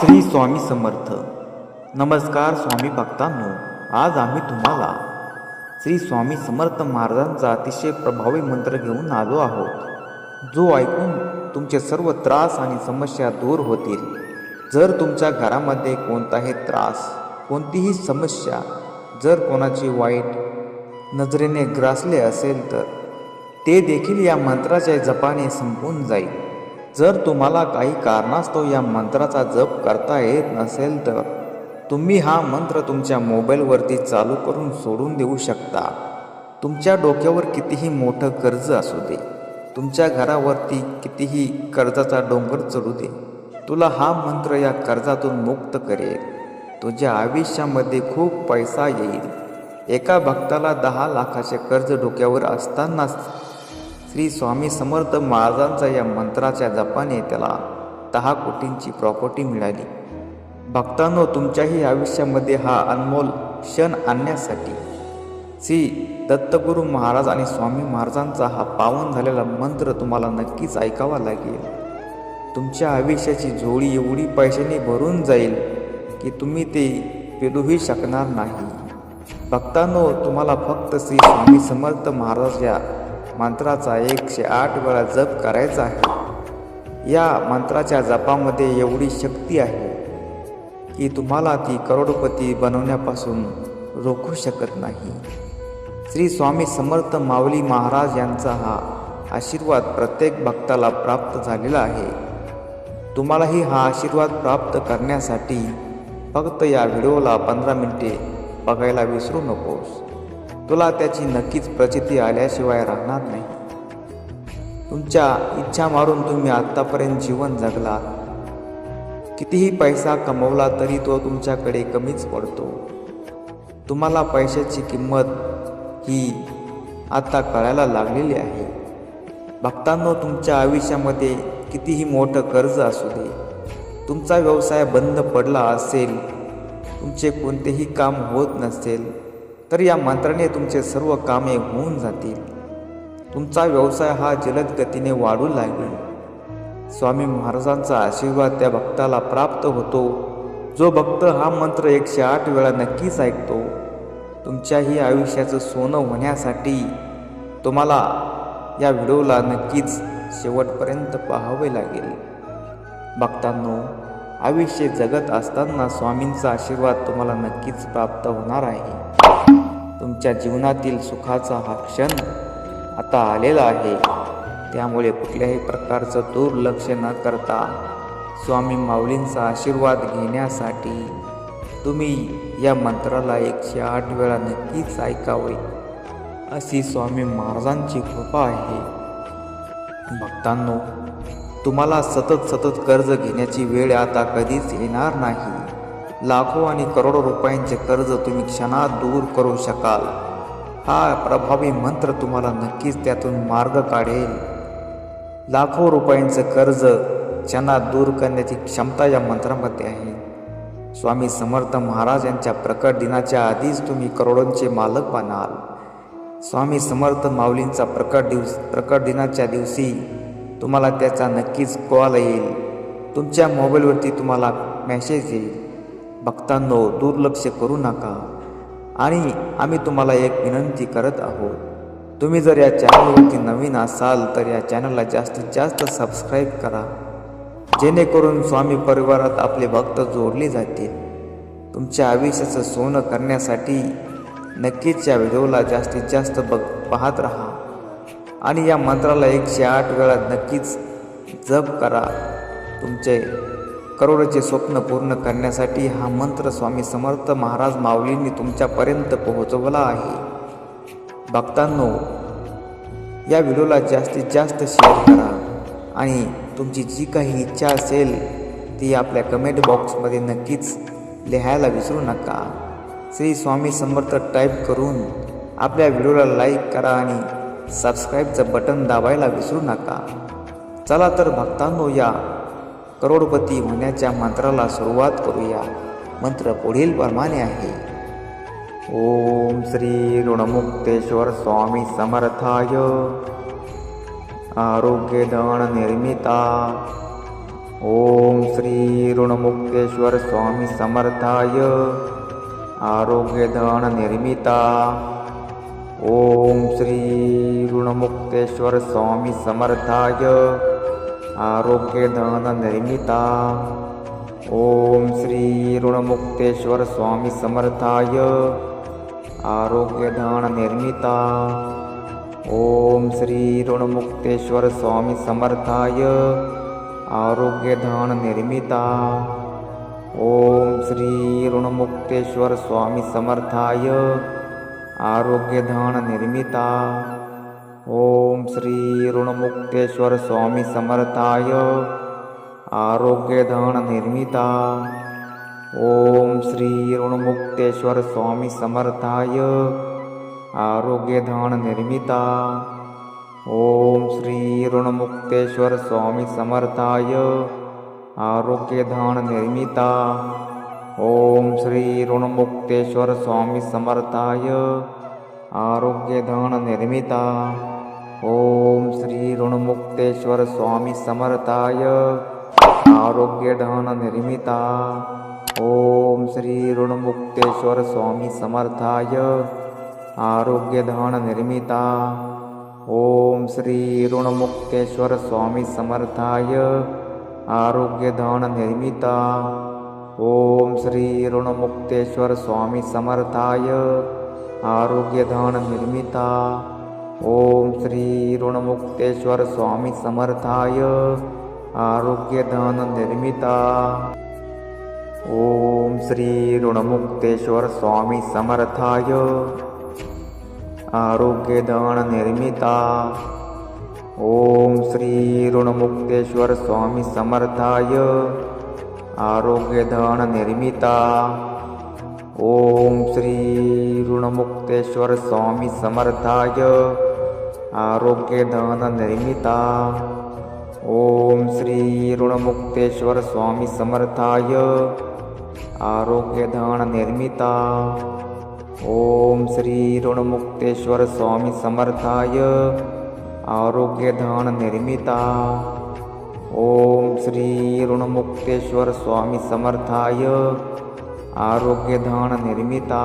श्री स्वामी समर्थ. नमस्कार स्वामी भक्तांनो आज आम्ही तुम्हाला श्री स्वामी समर्थ महाराजांचा अतिशय प्रभावी मंत्र घेऊन आलो आहोत. जो ऐकून तुमचे सर्व त्रास आणि समस्या दूर होतील. जर तुमच्या घरामध्ये कोणताही त्रास कोणतीही समस्या जर कोणाची वाईट नजरेने ग्रासले असेल तर ते देखील या मंत्राच्या जपाने संपून जाईल. जर तुम्हाला काही कारणास्तव या मंत्राचा जप करता येत नसेल तर तुम्ही हा मंत्र तुमच्या मोबाईलवरती चालू करून सोडून देऊ शकता. तुमच्या डोक्यावर कितीही मोठं कर्ज असू दे तुमच्या घरावरती कितीही कर्जाचा डोंगर चढू दे तुला हा मंत्र या कर्जातून मुक्त करेल. तुझ्या आयुष्यामध्ये खूप पैसा येईल. एका भक्ताला दहा लाखाचे कर्ज डोक्यावर असतानाच श्री स्वामी समर्थ महाराजांचा या मंत्राच्या जपाने त्याला दहा कोटींची प्रॉपर्टी मिळाली. भक्तांनो तुमच्याही आयुष्यामध्ये हा अनमोल क्षण आणण्यासाठी श्री दत्तगुरू महाराज आणि स्वामी महाराजांचा हा पावन झालेला मंत्र तुम्हाला नक्कीच ऐकावा लागेल. तुमच्या आयुष्याची जोडी एवढी पैशाने भरून जाईल की तुम्ही ते पेलूही शकणार नाही. भक्तांनो तुम्हाला फक्त श्री स्वामी समर्थ महाराज या मंत्राचा एकशे आठ वेळा जप करायचा आहे. या मंत्राच्या जपामध्ये एवढी शक्ती आहे की तुम्हाला ती करोडपती बनवण्यापासून रोखू शकत नाही. श्री स्वामी समर्थ माऊली महाराज यांचा हा आशीर्वाद प्रत्येक भक्ताला प्राप्त झालेला आहे. तुम्हालाही हा आशीर्वाद प्राप्त करण्यासाठी फक्त या व्हिडिओला पंधरा मिनिटे बघायला विसरू नकोस. तुला त्याची नक्कीच प्रचिती आल्याशिवाय राहणार नाही. तुमच्या इच्छा मारून तुम्ही आत्तापर्यंत जीवन जगलात कितीही पैसा कमवला तरी तो तुमच्याकडे कमीच पडतो. तुम्हाला पैशाची किंमत ही आता कळायला लागलेली आहे. भक्तांनो तुमच्या आयुष्यामध्ये कितीही मोठं कर्ज असू दे तुमचा व्यवसाय बंद पडला असेल तुमचे कोणतेही काम होत नसेल तर या मंत्राने तुमचे सर्व कामे होऊन जातील. तुमचा व्यवसाय हा जलद गतीने वाढू लागेल. स्वामी महाराजांचा आशीर्वाद त्या भक्ताला प्राप्त होतो. जो भक्त हा मंत्र एकशे आठ वेळा नक्कीच ऐकतो तुमच्याही आयुष्याचं सोनं होण्यासाठी तुम्हाला या व्हिडिओला नक्कीच शेवटपर्यंत पाहावे लागेल. भक्तांनो आयुष्य जगत असताना स्वामींचा आशीर्वाद तुम्हाला नक्कीच प्राप्त होणार आहे. तुमच्या जीवनातील सुखाचा हा क्षण आता आलेला आहे. त्यामुळे कुठल्याही प्रकारचं दुर्लक्ष न करता स्वामी माऊलींचा आशीर्वाद घेण्यासाठी तुम्ही या मंत्राला एकशे आठ वेळा नक्कीच ऐकावे. अशी स्वामी महाराजांची कृपा आहे. भक्तांनो तुम्हाला सतत सतत कर्ज घेण्याची वेळ आता कधीच येणार नाही. लाखो आणि करोडो रुपयांचे कर्ज तुम्ही क्षणात दूर करू शकाल. हा प्रभावी मंत्र तुम्हाला नक्कीच त्यातून मार्ग काढेल. लाखो रुपयांचं कर्ज क्षणात दूर करण्याची क्षमता या मंत्रामध्ये आहे. स्वामी समर्थ महाराज यांच्या प्रकट दिनाच्या आधीच तुम्ही करोडोंचे मालक बनाल. स्वामी समर्थ माऊलींचा प्रकट दिवस प्रकट दिनाच्या दिवशी तुम्हाला त्याचा नक्कीच कॉल येईल. तुमच्या मोबाईलवरती तुम्हाला मेसेज येईल. भक्तांनो दुर्लक्ष करू नका. आणि आम्ही तुम्हाला एक विनंती करत आहोत. तुम्ही जर या चॅनलवरती नवीन असाल तर या चॅनलला जास्तीत जास्त सबस्क्राईब करा. जेणेकरून स्वामी परिवारात आपले भक्त जोडले जातील. तुमच्या आयुष्याचं सोनं करण्यासाठी नक्कीच या व्हिडिओला जास्तीत जास्त बघ पाहत राहा. आणि या मंत्राला एकशे आठ वेळा नक्कीच जप करा. तुमचे करोडचे स्वप्न पूर्ण करण्यासाठी हा मंत्र स्वामी समर्थ महाराज माऊलींनी तुमच्यापर्यंत पोहोचवला आहे. भक्तांनो या व्हिडिओला जास्तीत जास्त शेअर करा आणि तुमची जी काही इच्छा असेल ती आपल्या कमेंट बॉक्समध्ये नक्कीच लिहायला विसरू नका. श्री स्वामी समर्थ टाईप करून आपल्या व्हिडिओला लाईक करा आणि सबस्क्राईबचं बटन दाबायला विसरू नका. चला तर भक्तांनो या करोडपती होण्याच्या मंत्राला सुरुवात करूया. मंत्र पुढील प्रमाणे आहे. ओम श्री ऋणमुक्तेश्वर स्वामी समर्थाय. आरोग्यदान निर्मिता. ओम श्री ऋणमुक्तेश्वर स्वामी समर्थाय. आरोग्यदान निर्मिता. ओम श्री ऋणमुक्तेश्वर स्वामी समर्थाय. आरोग्य निर्मिता। ओम श्री ऋणमुक्तेश्वर स्वामी समर्थाय। आरोग्यधन निर्मिता। ओम श्री ऋणमुक्तेश्वर स्वामी समर्थाय। आरोग्यधन निर्मिता। ओम श्री ऋणमुक्तेश्वर स्वामी समर्थाय। आरोग्यधन निर्मिता। ओम श्री ऋणमुक्तेश्वर स्वामी समर्थाय। आरोग्यधन निर्मिता। ओम श्री ऋणमुक्तेश्वर स्वामी समर्थाय। आरोग्यधन निर्मिता। ओम श्री ऋणमुक्तेश्वर स्वामी समर्थाय। आरोग्यधन निर्मिता। ओम श्री ऋणमुक्तेश्वर स्वामी समर्थाय। आरोग्यधन निर्मिता। ओम श्री ऋणमुक्तेश्वर स्वामी समर्थाय। आरोग्यधन निर्मिता। ओम श्री ऋणमुक्तेश्वर स्वामी समर्थाय। आरोग्यधन निर्मिता। ओम श्री ऋणमुक्तेश्वर स्वामी समर्थाय। आरोग्यधन निर्मिता। ओम श्री ऋणमुक्तेश्वर स्वामी समर्थाय। आरोग्यधन निर्मिता। ओम श्री ऋणमुक्तेश्वर स्वामी समर्थाय. आरोग्यधन निर्मिता. ओम श्री ऋणमुक्तेश्वर स्वामी समर्थाय. आरोग्यधन निर्मिता. ओम श्री ऋणमुक्तेश्वर स्वामी समर्थाय. आरोग्यधन निर्मिता. ओम श्री ऋणमुक्तेश्वर स्वामी समर्थाय. आरोग्यदान निर्मिता ओम श्री ऋणमुक्तेश्वर स्वामी समर्थाय। आरोग्यदान निर्मिता ओम श्री ऋणमुक्तेश्वर स्वामी समर्थाय। आरोग्यदान निर्मिता ओम श्री ऋणमुक्तेश्वर स्वामी समर्थाय। आरोग्यदान निर्मिता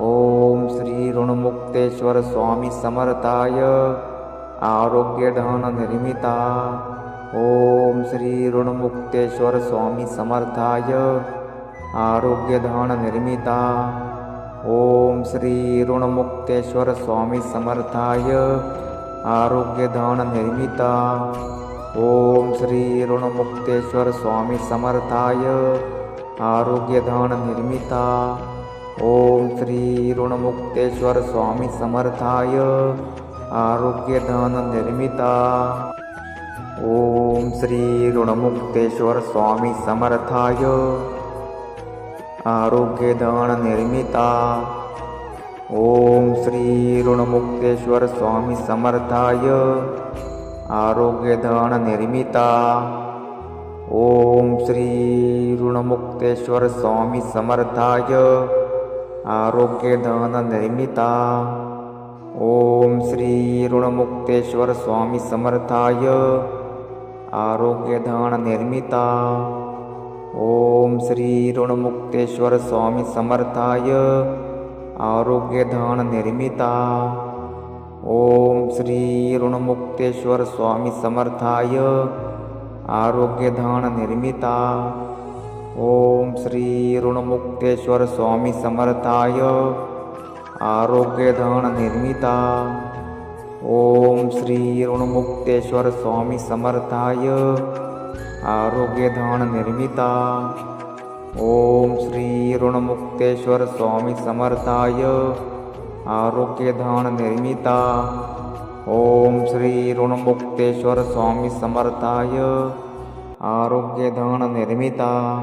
ओम श्री ऋणमुक्तेश्वर स्वामी समर्थाय। आरोग्यधन निर्मिता। ओम श्री ऋणमुक्तेश्वर स्वामी समर्थाय। आरोग्यधन निर्मिता। ओम श्री ऋणमुक्तेश्वर स्वामी समर्थाय। आरोग्यधन निर्मिता। ओम श्री ऋणमुक्तेश्वर स्वामी समर्थाय। आरोग्यधन निर्मिता। ओम श्री ऋणमुक्तेश्वर स्वामी समर्थाय. आरोग्यधन निर्मिता. ओम श्री ऋणमुक्तेश्वर स्वामी समर्थाय. आरोग्यधन निर्मिता. ओम श्री ऋणमुक्तेश्वर स्वामी समर्थाय. आरोग्यधन निर्मिता. ओम श्री ऋणमुक्तेश्वर स्वामी समर्थाय. आरोग्यदाननिर्मिता निर्मिता ओम श्री ऋणमुक्तेश्वर स्वामी समर्थाय। आरोग्यदाननिर्मिता निर्मिता। ओम श्री ऋणमुक्तेश्वर स्वामी समर्थाय। आरोग्यदाननिर्मिता निर्मिता। ओम श्री ऋणमुक्तेश्वर स्वामी समर्थाय। आरोग्यदाननिर्मिता ओम श्री ऋणमुक्तेश्वर स्वामी समर्थाय। आरोग्यधन निर्मिता। ओम श्री ऋणमुक्तेश्वर स्वामी समर्थाय। आरोग्यधन निर्मिता। ओम श्री ऋणमुक्तेश्वर स्वामी समर्थाय। आरोग्यधन निर्मिता। ओम श्री ऋणमुक्तेश्वर स्वामी समर्थाय। आरोग्यधन निर्मिता।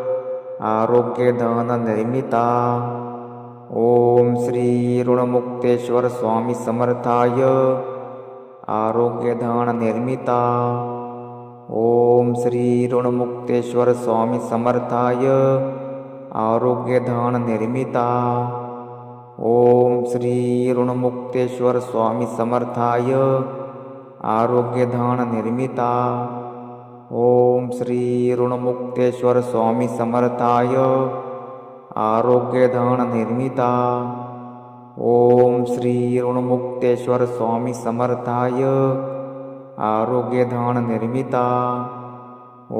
आरोग्यदाननिर्मिता ॐ श्रीऋणमुक्तेश्वरस्वामिसमर्थाय आरोग्यदाननिर्मिता ॐ श्रीऋणमुक्तेश्वरस्वामिसमर्थाय आरोग्यदाननिर्मिता ॐ श्रीऋणमुक्तेश्वरस्वामिसमर्थाय आरोग्यदाननिर्मिता ॐ श्रीऋणमुक्तेश्वरस्वामिसमर्थाय स्वामी ॐ श्रीऋणमुक्तेश्वरस्वामिसमर्थाय ऋणमुक्तेश्वर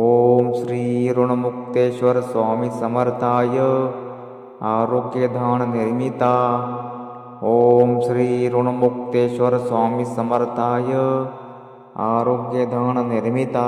ॐ श्रीऋणमुक्तेश्वरस्वामिसमर्थाय ऋणमुक्तेश्वर ॐ श्रीऋणमुक्तेश्वरस्वामिसमर्थाय ऋणमुक्तेश्वर